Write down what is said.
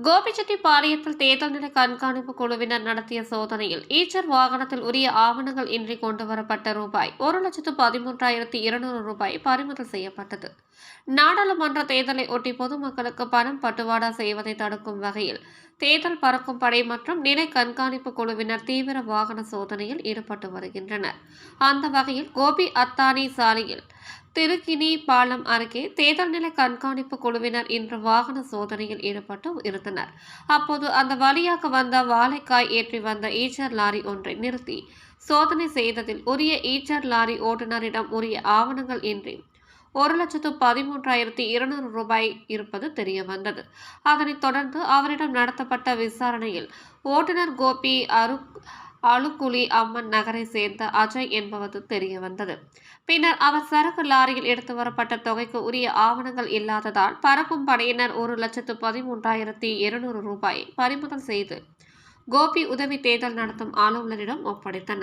கோபிச்செட்டிப்பாளையத்தில் தேர்தல் நிலை கண்காணிப்பு குழுவினர் நடத்திய சோதனையில் ஈச்சர் வாகனத்தில் உரிய ஆவணங்கள் இன்றி கொண்டுவரப்பட்ட ரூபாய் ஒரு லட்சத்து பதிமூன்றாயிரத்தி இருநூறு ரூபாய் பறிமுதல் செய்யப்பட்டது நாடாளுமன்ற தேர்தலை ஒட்டி பொதுமக்களுக்கு பணம் பட்டுவாடா செய்வதை தடுக்கும் வகையில் தேர்தல் பறக்கும் படை மற்றும் நிலை கண்காணிப்பு குழுவினர் தீவிர வாகன சோதனையில் ஈடுபட்டு வருகின்றனர் அந்த வகையில் கோபி அத்தானி சாலையில் திருக்கினி பாலம் அருகே தேர்தல் நிலை கண்காணிப்பு குழுவினர் இன்று வாகன சோதனையில் ஈடுபட்டு இருந்தனர் அப்போது அந்த வழியாக வந்த வாழைக்காய் ஏற்றி வந்த ஈச்சர் லாரி ஒன்றை நிறுத்தி சோதனை செய்ததில் உரிய ஈச்சர் லாரி ஓட்டுநரிடம் உரிய ஆவணங்கள் இன்றி ஒரு லட்சத்து பதிமூன்றாயிரத்தி இருநூறு ரூபாய் இருப்பது தெரிய வந்தது அதனைத் தொடர்ந்து அவரிடம் நடத்தப்பட்ட விசாரணையில் ஓட்டுநர் கோபி அரு அழுக்குழி அம்மன் நகரை சேர்ந்த அஜய் என்பவது தெரிய வந்தது. பின்னர் அவர் சரக்கு லாரியில் எடுத்து வரப்பட்ட தொகைக்கு உரிய ஆவணங்கள் இல்லாததால் பறக்கும் படையினர் ஒரு லட்சத்து பதிமூன்றாயிரத்தி இருநூறு ரூபாய் பறிமுதல் செய்து கோபி உதவி தேர்தல் நடத்தும் ஆளுநரிடம் ஒப்படைத்தனர்.